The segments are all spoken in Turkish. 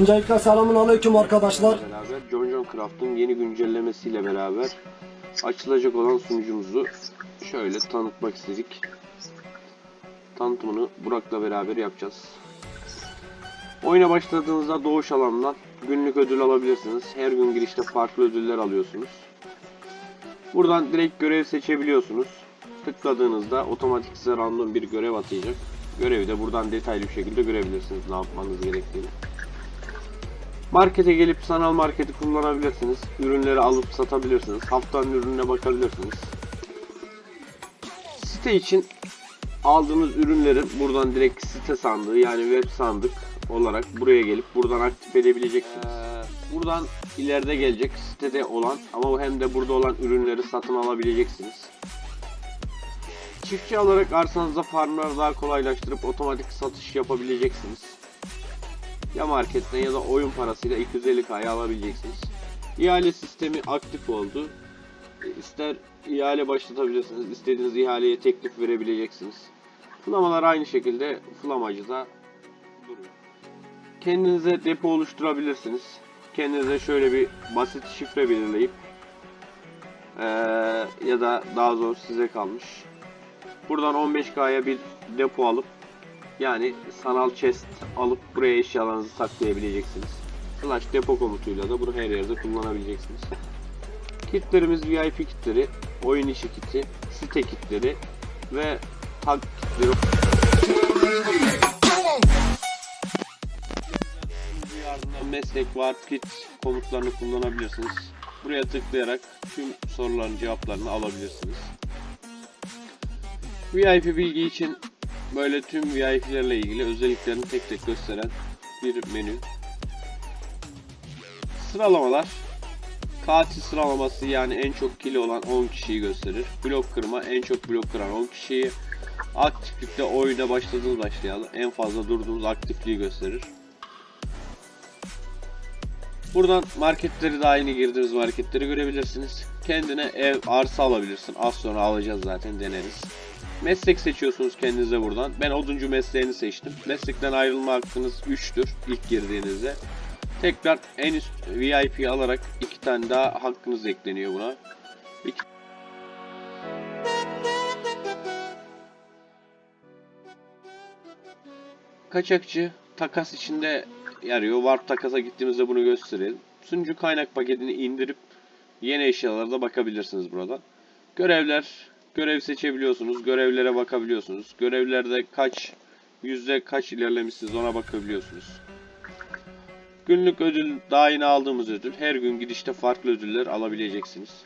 Öncelikle selamun aleyküm arkadaşlar. beraber John John Craft'ın yeni güncellemesiyle beraber açılacak olan sunucumuzu şöyle tanıtmak istedik. Tanıtımını Burak'la beraber yapacağız. Oyuna başladığınızda doğuş alanından günlük ödül alabilirsiniz. Her gün girişte farklı ödüller alıyorsunuz. Buradan direkt görev seçebiliyorsunuz. Tıkladığınızda otomatik size random bir görev atayacak. Görevi de buradan detaylı bir şekilde görebilirsiniz ne yapmanız gerektiğini. Markete gelip sanal marketi kullanabilirsiniz. Ürünleri alıp satabilirsiniz. Haftanın ürününe bakabilirsiniz. Site için aldığınız ürünlerin buradan direkt site sandığı yani web sandık olarak buraya gelip buradan aktif edebileceksiniz. Buradan ileride gelecek sitede olan ama hem de burada olan ürünleri satın alabileceksiniz. Çiftçi alarak arsanızda farmları daha kolaylaştırıp otomatik satış yapabileceksiniz. Ya marketten ya da oyun parasıyla 250k'ya alabileceksiniz. İhale sistemi aktif oldu. E, İster ihale başlatabilirsiniz, istediğiniz ihaleye teklif verebileceksiniz. Flamalar aynı şekilde flamacıda duruyor. Kendinize depo oluşturabilirsiniz. Kendinize şöyle bir basit şifre belirleyip eee, ya da daha zor size kalmış. Buradan 15K'ya bir depo alıp yani sanal chest alıp buraya eşyalarınızı saklayabileceksiniz. Slash depo komutuyla da bunu her yerde kullanabileceksiniz. Kitlerimiz VIP kitleri, oyun işi kiti, site kitleri ve tag kitleri. Yardımdan meslek var kit komutlarını kullanabilirsiniz. Buraya tıklayarak tüm soruların cevaplarını alabilirsiniz. VIP bilgi için böyle tüm VIP'lerle ilgili özelliklerini tek tek gösteren bir menü. Sıralamalar. Katil sıralaması yani en çok kili olan 10 kişiyi gösterir. Blok kırma en çok blok kıran 10 kişiyi. Aktiflikte oyuna başladığınız başlayalım. En fazla durduğumuz aktifliği gösterir. Buradan marketleri de aynı girdiğiniz marketleri görebilirsiniz. Kendine ev, arsa alabilirsin. Az sonra alacağız zaten deneriz. Meslek seçiyorsunuz kendinize buradan. Ben oduncu mesleğini seçtim. Meslekten ayrılma hakkınız 3'tür ilk girdiğinizde. Tekrar en üst VIP alarak iki tane daha hakkınız ekleniyor buna. İki... Kaçakçı takas içinde yarıyor. Warp takasa gittiğimizde bunu gösterelim. Sunucu kaynak paketini indirip yeni eşyalara da bakabilirsiniz buradan. Görevler, görev seçebiliyorsunuz. Görevlere bakabiliyorsunuz. Görevlerde kaç yüzde kaç ilerlemişsiniz ona bakabiliyorsunuz. Günlük ödül daha aldığımız ödül. Her gün gidişte farklı ödüller alabileceksiniz.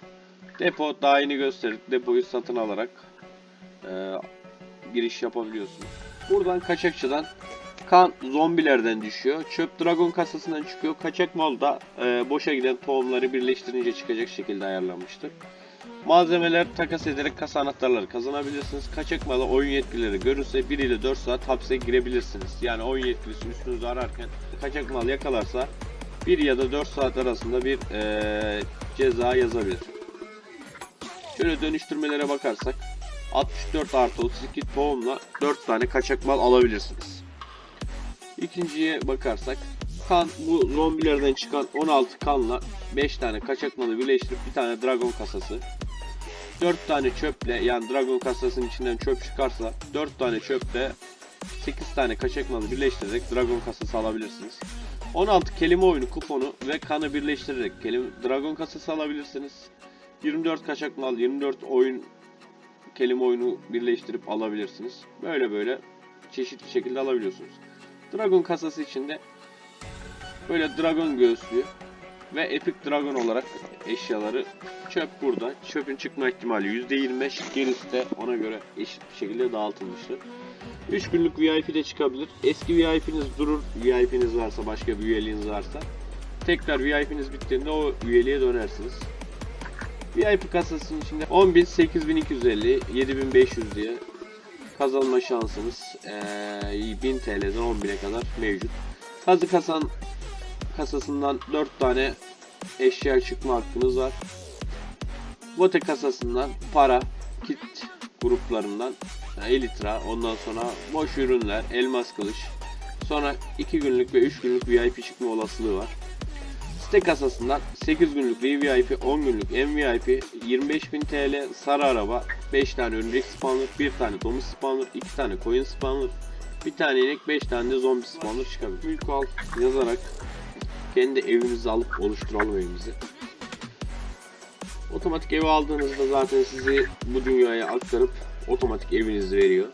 Depo daha yeni gösterdik. Depoyu satın alarak e, giriş yapabiliyorsunuz. Buradan kaçakçıdan kan zombilerden düşüyor. Çöp dragon kasasından çıkıyor. Kaçak mal da e, boşa giden tohumları birleştirince çıkacak şekilde ayarlanmıştır. Malzemeler takas ederek kasa anahtarları kazanabilirsiniz. Kaçak malı oyun yetkilileri görürse 1 ile 4 saat hapse girebilirsiniz. Yani oyun yetkilisi üstünüzü ararken kaçak mal yakalarsa 1 ya da 4 saat arasında bir eee, ceza yazabilir. Şöyle dönüştürmelere bakarsak 64 artı 32 tohumla 4 tane kaçak mal alabilirsiniz. İkinciye bakarsak kan bu zombilerden çıkan 16 kanla 5 tane kaçak malı birleştirip bir tane dragon kasası 4 tane çöple yani dragon kasasının içinden çöp çıkarsa 4 tane çöple 8 tane kaçak malı birleştirerek dragon kasası alabilirsiniz. 16 kelime oyunu kuponu ve kanı birleştirerek kelime, dragon kasası alabilirsiniz. 24 kaçak mal, 24 oyun kelime oyunu birleştirip alabilirsiniz. Böyle böyle çeşitli şekilde alabiliyorsunuz. Dragon kasası içinde böyle dragon göğüslüğü ve Epic Dragon olarak eşyaları çöp burada. Çöpün çıkma ihtimali %25. Gerisi de ona göre eşit bir şekilde dağıtılmıştır. 3 günlük VIP de çıkabilir. Eski VIP'niz durur. VIP'niz varsa, başka bir üyeliğiniz varsa. Tekrar VIP'niz bittiğinde o üyeliğe dönersiniz. VIP kasasının içinde 10.000, 8.250, 7.500 diye kazanma şansınız eee 1000 TL'den 10.000'e kadar mevcut. Kazı kasan kasasından 4 tane eşya çıkma hakkınız var. Vote kasasından para, kit gruplarından yani elitra, ondan sonra boş ürünler, elmas kılıç, Sonra 2 günlük ve 3 günlük VIP çıkma olasılığı var. Site kasasından 8 günlük VVIP, 10 günlük MVIP, 25.000 TL sarı araba, 5 tane örümcek spawner, 1 tane domuz spawner, 2 tane koyun spawner, 1 tane inek, 5 tane de zombi spawner çıkabilir. Mülk al yazarak kendi evimizi alıp oluşturalım evimizi. Otomatik evi aldığınızda zaten sizi bu dünyaya aktarıp otomatik evinizi veriyor.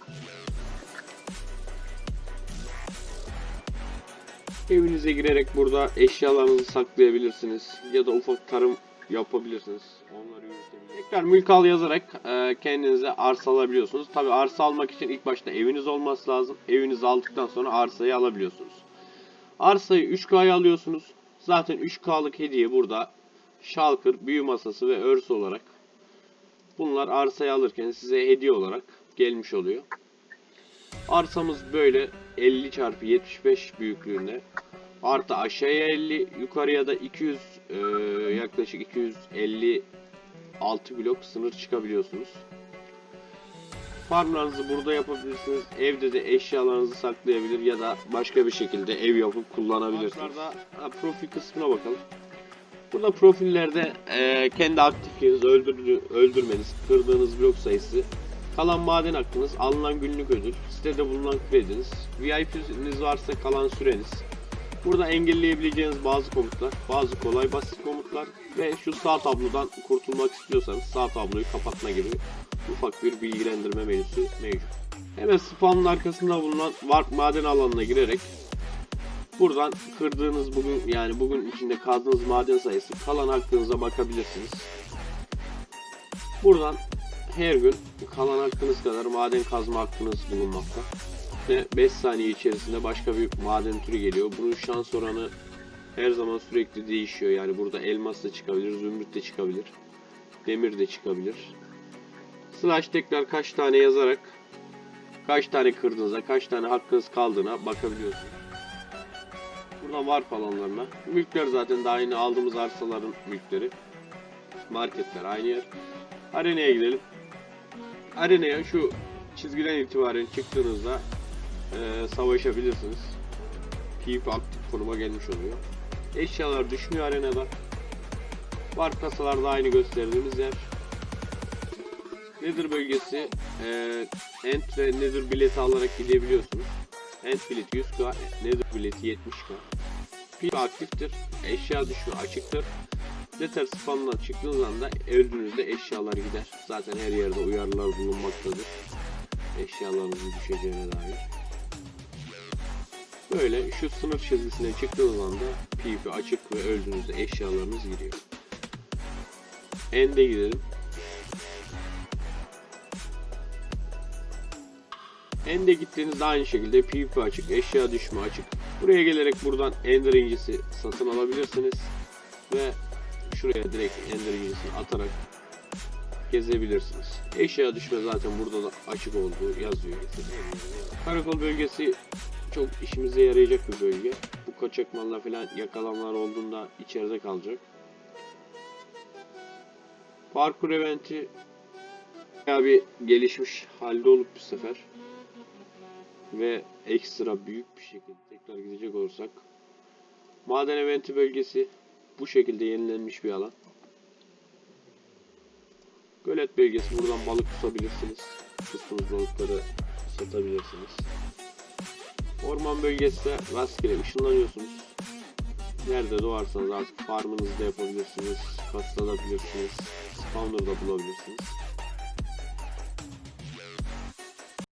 Evinize girerek burada eşyalarınızı saklayabilirsiniz ya da ufak tarım yapabilirsiniz. Onları yürütebilirsiniz. Tekrar mülk al yazarak e, kendinize arsa alabiliyorsunuz. Tabi arsa almak için ilk başta eviniz olması lazım. Evinizi aldıktan sonra arsayı alabiliyorsunuz. Arsayı 3K'ya alıyorsunuz. Zaten 3K'lık hediye burada şalkır, büyü masası ve örs olarak bunlar arsayı alırken size hediye olarak gelmiş oluyor. Arsamız böyle 50 çarpı 75 büyüklüğünde. Artı aşağıya 50, yukarıya da 200 e, yaklaşık 256 blok sınır çıkabiliyorsunuz. Farmlarınızı burada yapabilirsiniz. Evde de eşyalarınızı saklayabilir ya da başka bir şekilde ev yapıp kullanabilirsiniz. Kartlarda, ha, profil kısmına bakalım. Burada profillerde e, kendi aktifliğiniz, öldürdü, öldürmeniz, kırdığınız blok sayısı, kalan maden hakkınız, alınan günlük ödül, sitede bulunan krediniz, VIP'niz varsa kalan süreniz. Burada engelleyebileceğiniz bazı komutlar, bazı kolay basit komutlar ve şu sağ tablodan kurtulmak istiyorsanız sağ tabloyu kapatma gibi ufak bir bilgilendirme menüsü mevcut. Hemen spawn'ın arkasında bulunan warp maden alanına girerek Buradan kırdığınız bugün yani bugün içinde kazdığınız maden sayısı kalan hakkınıza bakabilirsiniz. Buradan her gün kalan hakkınız kadar maden kazma hakkınız bulunmakta. Ve 5 saniye içerisinde başka bir maden türü geliyor. Bunun şans oranı her zaman sürekli değişiyor. Yani burada elmas da çıkabilir, zümrüt de çıkabilir, demir de çıkabilir. Slash tekrar kaç tane yazarak kaç tane kırdığınıza, kaç tane hakkınız kaldığına bakabiliyorsunuz. Buradan varp alanlarına. Mülkler zaten daha yeni aldığımız arsaların mülkleri. Marketler aynı yer. Arenaya gidelim. Arenaya şu çizgiden itibaren çıktığınızda e, savaşabilirsiniz. PvP aktif konuma gelmiş oluyor. Eşyalar düşmüyor arenada. Varp kasalarda aynı gösterdiğimiz yer. Nether bölgesi e, Ent ve Nether bileti alarak gidebiliyorsunuz. Ent bileti 100k, Nether bileti 70k. PvP aktiftir, eşya düşme açıktır. Nether spamdan çıktığınız anda öldüğünüzde eşyalar gider. Zaten her yerde uyarılar bulunmaktadır. Eşyalarınızın düşeceğine dair. Böyle şu sınır çizgisine çıktığınız anda PvP açık ve öldüğünüzde eşyalarınız giriyor. End'e gidelim. End'e gittiğinizde aynı şekilde PvP açık, eşya düşme açık. Buraya gelerek buradan Ender incisi satın alabilirsiniz. Ve şuraya direkt Ender incisini atarak gezebilirsiniz. Eşya düşme zaten burada da açık olduğu yazıyor. Karakol bölgesi çok işimize yarayacak bir bölge. Bu kaçak malla falan yakalanmalar olduğunda içeride kalacak. Parkur eventi bayağı bir gelişmiş halde olup bu sefer ve ekstra büyük bir şekilde tekrar gidecek olursak maden eventi bölgesi bu şekilde yenilenmiş bir alan. Gölet bölgesi buradan balık tutabilirsiniz. Tuttuğunuz balıkları satabilirsiniz. Orman bölgesi de rastgele ışınlanıyorsunuz. Nerede doğarsanız artık farmınızı da yapabilirsiniz. Kaslanabilirsiniz. Spawner da bulabilirsiniz.